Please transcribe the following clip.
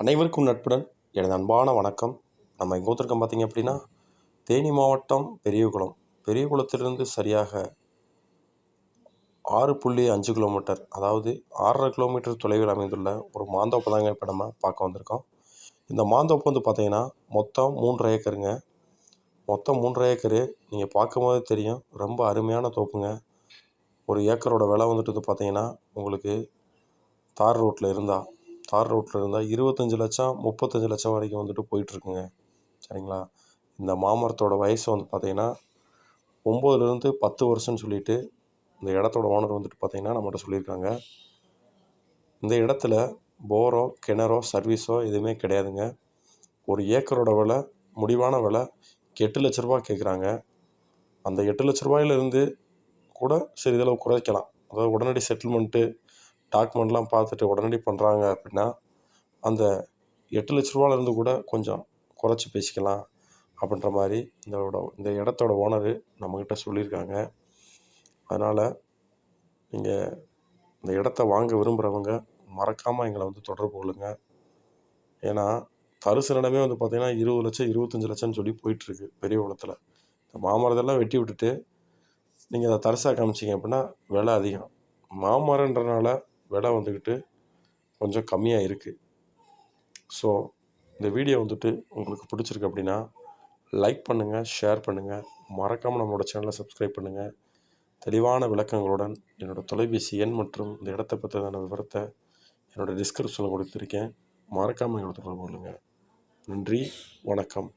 அனைவருக்கும் நட்புடன் எனது அன்பான வணக்கம். நம்ம எங்கே வந்திருக்கோம் பார்த்தீங்க அப்படின்னா தேனி மாவட்டம் பெரியகுளம். பெரியகுளத்திலிருந்து சரியாக ஆறு புள்ளி அஞ்சு கிலோமீட்டர் அதாவது ஆறரை கிலோமீட்டர் தொலைவில் அமைந்துள்ள ஒரு மாந்தோப்பு தாங்க இப்போ நம்ம பார்க்க வந்திருக்கோம். இந்த மாந்தோப்பு வந்து பார்த்தீங்கன்னா மொத்தம் மூன்றரை ஏக்கருங்க. மொத்தம் மூன்றரை ஏக்கரு நீங்கள் பார்க்கும்போது தெரியும் ரொம்ப அருமையான தோப்புங்க. ஒரு ஏக்கரோட விலை வந்துட்டு வந்து பார்த்தீங்கன்னா உங்களுக்கு தார் ரோட்டில் இருந்தால் தார் ரோட்டில் இருந்தால் இருபத்தஞ்சி லட்சம் முப்பத்தஞ்சு லட்சம் வரைக்கும் வந்துட்டு போயிட்டுருக்குங்க. சரிங்களா? இந்த மாமரத்தோட வயசு வந்து பார்த்தீங்கன்னா ஒம்போதுலேருந்து பத்து வருஷம்னு சொல்லிட்டு இந்த இடத்தோட ஓனர் வந்துட்டு பார்த்தீங்கன்னா நம்மகிட்ட சொல்லியிருக்காங்க. இந்த இடத்துல போரோ கிணறோ சர்வீஸோ எதுவுமே கிடையாதுங்க. ஒரு ஏக்கரோட விலை முடிவான விலை எட்டு லட்ச ரூபா கேட்குறாங்க. அந்த எட்டு லட்ச ரூபாயிலிருந்து கூட சிறிதளவு குறைக்கலாம். அதாவது உடனடி செட்டில்மெண்ட்டு டாக்குமெண்ட்லாம் பார்த்துட்டு உடனடி பண்ணுறாங்க அப்படின்னா அந்த எட்டு லட்ச ரூபாலேருந்து கூட கொஞ்சம் குறைச்சி பேசிக்கலாம் அப்படின்ற மாதிரி இதோட இந்த இடத்தோட ஓனரு நம்மக்கிட்ட சொல்லியிருக்காங்க. அதனால் நீங்கள் இந்த இடத்த வாங்க விரும்புகிறவங்க மறக்காமல் எங்களை வந்து தொடர்பு கொள்ளுங்கள் ஏன்னா தரிசு நிலமே வந்து பார்த்திங்கன்னா இருபது லட்சம் இருபத்தஞ்சி லட்சம்னு சொல்லி போயிட்டுருக்கு பெரிய குளத்தில் இந்த மாமரத்தெல்லாம் வெட்டி விட்டுட்டு நீங்கள் அதை தரிசாக காமிச்சிங்க அப்படின்னா விலை அதிகம். மாமரன்றனால விலை வந்துக்கிட்டு கொஞ்சம் கம்மியாக இருக்குது ஸோ இந்த வீடியோ வந்துட்டு உங்களுக்கு பிடிச்சிருக்கு அப்படின்னா லைக் பண்ணுங்கள் ஷேர் பண்ணுங்கள் மறக்காமல் நம்மளோட சேனலை சப்ஸ்கிரைப் பண்ணுங்கள் தெளிவான விளக்கங்களுடன் என்னோடய தொலைபேசி எண் மற்றும் இந்த இடத்த பற்றின விவரத்தை என்னோடய டிஸ்கிரிப்ஷனில் கொடுத்துருக்கேன். மறக்காமல் எங்களை தொடர்பு கொள்ளுங்கள் நன்றி வணக்கம்.